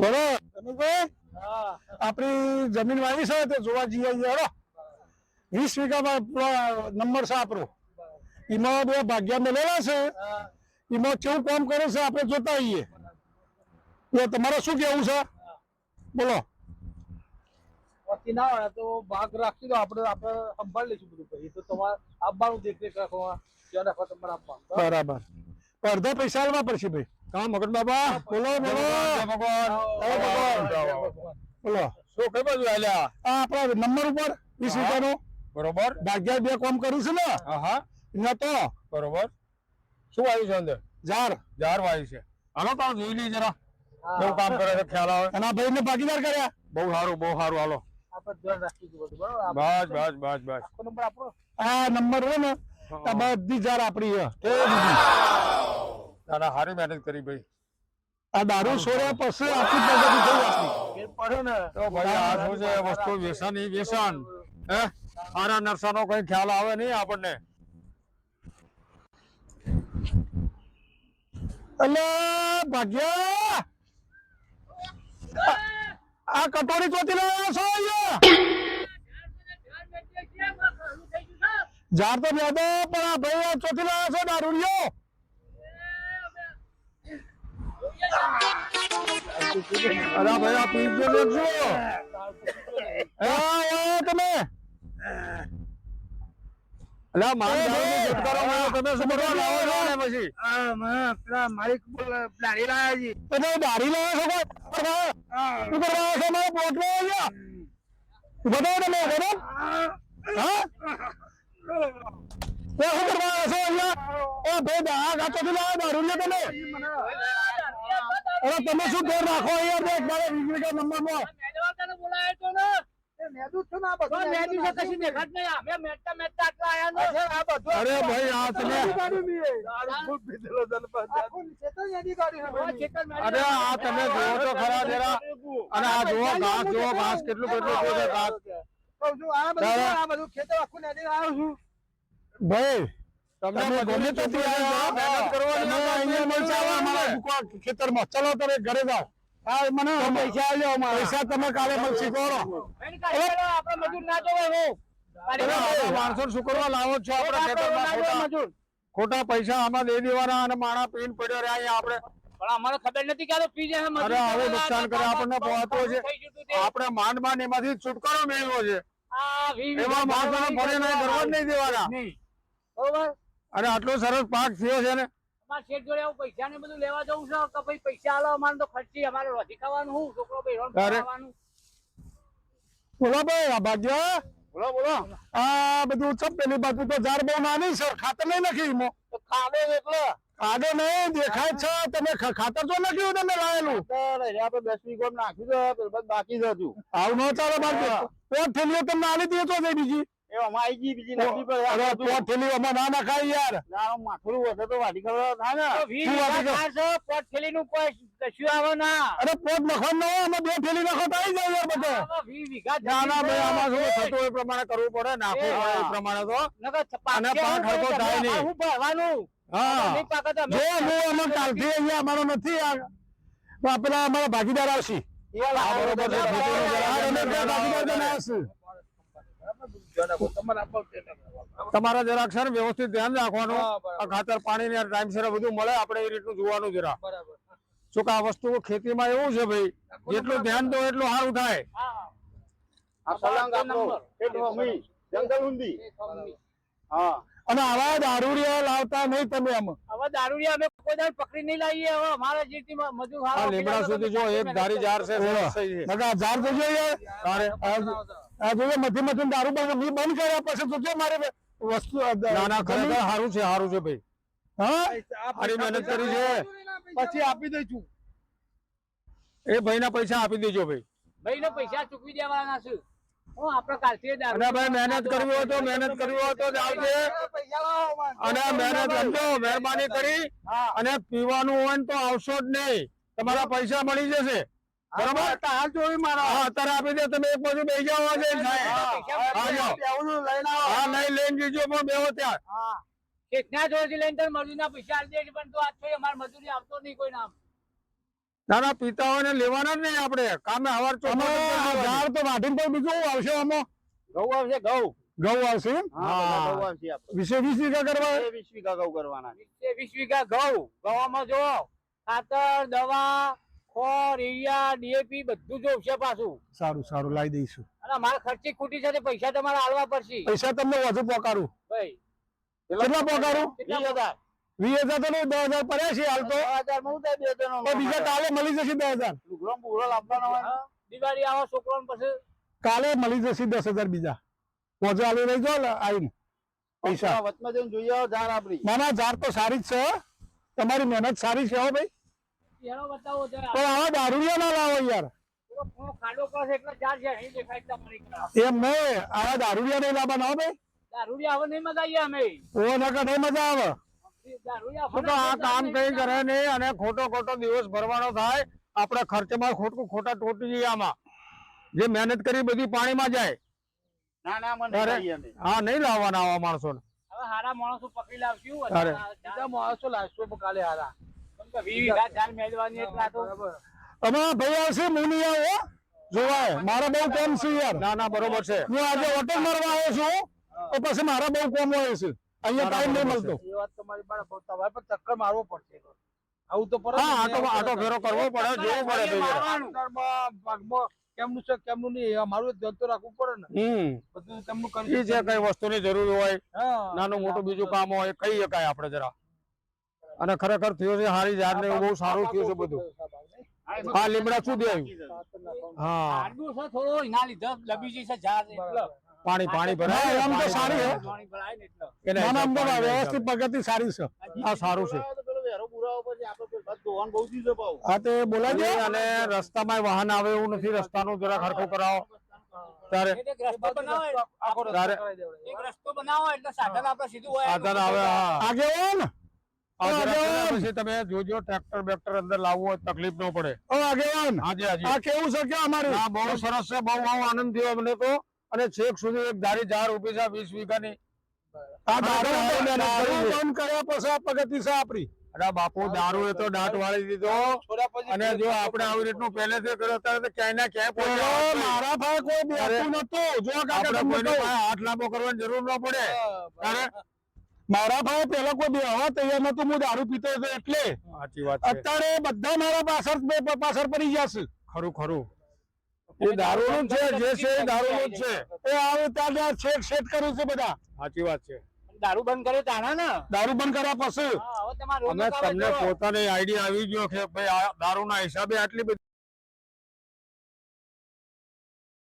બોલો રમેશભાઈ આપણી જમીન વાવી છે તે જોવા જઈએ હેડો વીસ વીઘામાં નંબર છે આપણો. એમાં બે ભાગ્યા મેળવેલા છે. એમાં કેવું કામ કરે છે આપણે જોતા આવીએ. એ તમારે શું કેવું છે? બોલો. ના હોય તો ભાગ રાખી દો આપણે આપણે સંભાળી લઈશું બધું પછી. તો તમારે આપવાનું દેખરેખ રાખવા બરાબર. અડધા પૈસા આલવા પડશે ભાઈ. કા મગન બાબા બોલો બોલો. ભગવાન. બોલો. શું કઈ બાજુ આલ્યા આ આપણા નંબર ઉપર વીસ વીઘાનો બરોબર. ભાગ્યા બે કામ કર્યું છે ને? હા હા. તો. બરોબર. શું આવ્યું છે અંદર? જાર. જાર વાયુ છે. હાલો તો જોઈ લઈ જરા. બહુ કામ કરે છે ખ્યાલ આવે? અને ભાઈ ને ભાગીદાર કર્યા. બહુ સારું બહુ સારું. હાલો. આપણે ધ્યાન રાખીશું બધું બરાબર? બસ બસ બસ બસ. આ નંબર હોય ને આ બધી ઝાડ આપણી એ દાદા હારી મહેનત કરી ભાઈ. આ દારૂ છોડ્યા પછી આખી પ્રગતિ થઈ આપણી ને. તો ભાઈ આ શું છે વસ્તુ વેસન ઈ વેસન હે? આના નરસાનો કઈ ખ્યાલ આવે નહીં આપણને? અલે ભાગ્યા! આ- કટોરી ચોથી આવ્યો છો અહીંયા? જાર તો બેદો પણ આ ભાઈ આ ચોથી લાવ્યા છો દારૂડિયો અરે ભાઈ આ પીજો લેજો તમે. અલ્યા મારી દારૂનો છુટકારો તમે શું લાવો છો ને પછી. મારી દાડી લાયા છે તમે દાઢી લાવ્યા છો કોઈ શું કરવા છો મારા પોટલો અહીંયા બતાવો તમે બરાબર હા. એ શું કરવા છો અહીંયા. એ ભાઈ દા ગાચોથી લાવ્યા દારૂડિયો તમે. અરે તમે શું ઘર રાખો? અહીંયા બે મારે વીજળી કા નંબરમાં મેદુ છું ને આ બધું કશી દેખાત નહીં. મેટતા મેટતા આટલા આયા ને. અરે ભાઈ આ તમે અરે આ તમે જોવો તો ખરા જરા. અને આ જોવો ઘાસ જોવો ઘાસ કેટલું કેટલું છે ઘાસ. ભાઈ તમે ગમે તો ખેતરમાં. ચલો તમે ઘરે જાઓ. મને પૈસા આલ્યો પૈસા તમે કાલે મળશે માણસો લાવો છો ખોટા ખોટા પૈસા આમાં દે દેવાના અને માણા પીન પડ્યો રહ્યા અહીંયા આપણે. પણ અમારે ખબર નથી કે પી જાય મજૂર અરે આવું નુકસાન કરે આપણને પહોંચવો છે. આપણે માંડ માંડ એમાંથી છુટકારો મેળવ્યો છે. એમાં માણસોને ફરે નહીં કરવા જ નહીં દેવાના. બરોબર? અરે આટલો સરસ પાક થયો છે ને. અમારે શેઠ જોડે આવું પૈસા ને બધું લેવા જવું છે કે ભાઈ પૈસા આલો અમારે તો ખર્ચી અમારે રોટી ખાવાનું હું છોકરો ભાઈ રોન ખાવાનું. બોલો ભાઈ આ ભાગ્યા બોલો બોલો. આ બધું છે પેલી બાજુ તો ઝાડ બહુ નાની છે ખાતર નહીં નાખી ઈમો તો ખાડો એટલે. ખાડો નહીં દેખાય છે તમે ખાતર તો નાખ્યું તમે લાયેલું આપણે દસ વીઘો નાખી દો બાકી જ હતું. આવું ન ચાલે બાજુ. પોટ થેલીઓ તમને આલી દીધો તો છે બીજી. એ આવી ગઈ બીજી નથી પોટ થેલીઓ અમે ના નખાય યાર. માથું વધે તો વાડી ખબર થાય ને. તો વી શું વીઘા વાપી ખાસ છે, પોટ થેલીનું કોઈ કશું આવે ના. અરે પોટ નખો ન અમે બે થેલી નખો તો આવી જાય યાર બધે. આમાં વી વીઘા ના ના ભાઈ આમાં શું થતું એ પ્રમાણે કરવું પડે નાખવું પડે એ પ્રમાણે તો. અને પાક હરખો થાય નહીં. ભરવાનું? હા. નહીં પાકે જો હું અમે કાલથી અહીંયા અમારો નથી આ. પેલા અમારા ભાગીદાર આવશે. બરોબર ભાગીદાર છે તમારે જરા અક્ષર વ્યવસ્થિત ધ્યાન રાખવાનું. ખાતર પાણી ને ટાઈમસર બધું મળે આપણે એ રીતનું જોવાનું જરા. શું કે આ વસ્તુ ખેતીમાં એવું છે ભાઈ? જેટલું ધ્યાન દો એટલું સારું થાય. હા જંગલ ઊંધી. અને આવા દારૂડિયા લાવતા નહીં તમે આમ હવે દારૂડિયા અમે કોઈ દાડ પકડી નહીં લાવીએ. હવે અમારા જેટલી મ- મજૂર લીમડા સુધી જો એક ધારી જાર છે થઈ છે. તો જોઈએ તારે જોઈએ મધ્ય મધી દારૂ બંધ મેં બંધ કર્યા પછી તો જો મારે વસ્તુ ના ના ખરેખર સારું છે સારું છે ભાઈ. હા? મહેનત કરી છે. પછી આપી દઈશું. એ ભાઈના પૈસા આપી દેજો ભાઈ. ભાઈ ને પૈસા ચૂકવી દેવાના છે. ભાઈ મહેનત કરવી હોય તો મહેનત કરવી હોય તો આવજે. અને મહેનત કરજો મહેરબાની કરી. અને પીવાનું હોય તો આવશો જ નહીં. તમારા પૈસા મળી જશે. બરોબર? હાલ જોઈ મારા. હા અત્યારે આપી દે તમે એક બાજુ બેસી જાઓ આજે હા નહીં લઈને જજો પણ બેહો ત્યાં. હા. શેઠના જોડેથી લઈને તને મજૂરીના પૈસા આપી દેજે પણ તું આજ તો અમારે મજૂરી આવતો નહીં કોઈ નામ. ના ના પીતા લેવાના જ નહીં આપણે. કામે હવાર આમાં તો વાઢીને પણ બીજું આવશે આમાં? ઘઉં આવશે ઘઉં. ઘઉં આવશે? હા બધા ઘઉં આવશે આપણે વીસે વીસ વીઘા કરવા? વીસ વીઘા ઘઉં કરવાના છે. વીસે વીસ વીઘા ઘઉં? ઘઉંમાં જો ખાતર દવા ખોર યુરિયા ડીએપી બધું જોશે પાછું. સારું સારું લાવી દઈશું. અને મારા ખર્ચી ખૂટી છે તે પૈસા તમારે આલવા પડશે. પૈસા તમને વધુ પોકારું. ભાઈ. કેટલા પોકારું? વીસ હજાર. વીસ હજાર તો નહીં દસ હજાર પડ્યા છે હાલ તો. દસ હું બે હજાર બીજા કાલે મળી જશે દસ હજાર. લુગડો બુગડો લાવવાનો હોય. દિવાળી આવો છોકરો પછી. કાલે મળી જશે દસ હજાર બીજા. પોજે આલી રહી જાઓ આવીને. પૈસા. વચમાં જઈને જોઈએ આવો ઝાડ આપણી. ના ના ઝાડ તો સારી જ છે તમારી મહેનત સારી છે હો ભાઈ. એનો બતાવો જરા પણ આવા દારૂડિયા ના લાવો યાર. એમ નહીં આવા દારૂડિયા નહીં લાવવાના હો ભાઈ દારૂડિયા હવે નહીં મજા આવીએ અમે ઓ નકર નહીં મજા આવે તો આ કામ કઈ કરે નહીં અને ખોટો ખોટો દિવસ ભરવાનો થાય આપણા ખર્ચમાં ખોટું ખોટા તૂટી જઈએ આમાં જે મહેનત કરી બધી પાણીમાં જાય ના ના અરે. નહીં અમે. હા નહીં લાવવાના આવા માણસો હવે હારા માણસો પકડી લાવશું માણસો લાવશું કાલે હારા કેમ કે વીસ વીઘા ઝાડ મેળવાની એટલે આ તો તમે ભાઈ આવશે હો. જોવાય. મારા બહુ કામ છે યાર. ના ના બરોબર છે. હું આજે ઓટો મારવા આવ્યો છું તો પછી મારા બહુ કામ હોય છે. અહીંયા ટાઈમ નહીં મળતો. એ વાત તમારી બરાબર તમારે પણ ચક્કર મારવો પડશે આવું તો પડે હા આટો આટો ફેરો કરવો પડે જોવું પડે ભાઈ કેમનું છે કેમનું નહીં મારું ધ્યાન રાખવું પડે ને. હમ. બધું કેમનું કરી જે કઈ વસ્તુની જરૂર હોય હા. નાનું મોટું બીજું કામ હોય કહી શકાય આપણે જરા. અને ખરેખર થયો છે હારી ઝાડ ને બહુ સારું થયું છે બધું. હા લીમડા શું દેવું હા. થોડો એના લીધે લબીજી છે ઝાડ પાણી પાણી ભરાય એમ તો સારી હે. પાણી ભરાય ને એટલે. એના ના ના આમ તો હિસાબ પાણી વ્યવસ્થિત પ્રગતિ સારી છે. આ સારું છે. હા તે બોલાજો અને રસ્તામાં વાહન આવે એવું નથી રસ્તાનું જરા ખરખો કરાવો. ત્યારે એક રસ્તો બનાવો. એટલે આખો રસ્તો તારે- રસ્તો આધાર આવે હા. પછી તમે જોજો ટ્રેક્ટર બેક્ટર અંદર લાવવું તકલીફ ન પડે. ઓ આગેવાન હાજી હાજી. આ કેવું છે કે અમારે? હા બહુ સરસ છે બહુ બહુ આનંદ થયો અમને તો. અને છેક સુધી એક ધારી ઝાડ ઊભી છે વીસ વીઘાની. આ દારૂ હા, બંધ- દારૂ દારૂ બંધ કર્યા પછી આ પ્રગતિ છે આપણી. અરે બાપુ દારૂ એ તો દાંત વાળી દીધો. અને જો આપણે આવી રીતનું પહેલેથી કર્યો ત્યારે તો ક્યાંય ના ક્યાંય પેલો મારા ભાઈ કોઈ બેઠું નતું જો આપણે તમને કોઈની કહું. પાસે હાથ લાંબો કરવાની જરૂર ન પડે. મારા ભાઈ પેલા કોઈ બેહવા તૈયાર નતું હું દારૂ પીતો હતો એટલે. સાચી અત્યારે બધા મારા પાછળ પાછળ પડી ગયા ખરું ખરું. એ દારૂનું જ છે જે છે એ દારૂનું છે. એ આવે છેક કર્યું છે બધા. સાચી વાત છે. દારૂ બંધ કર્યો તાણા ને? દારૂ બંધ કર્યા પછી. હા, હવે તમારે અમે તમને પોતાની આઈડિયા આવી ગયો કે ભાઈ આ દારૂના હિસાબે આટલી બધી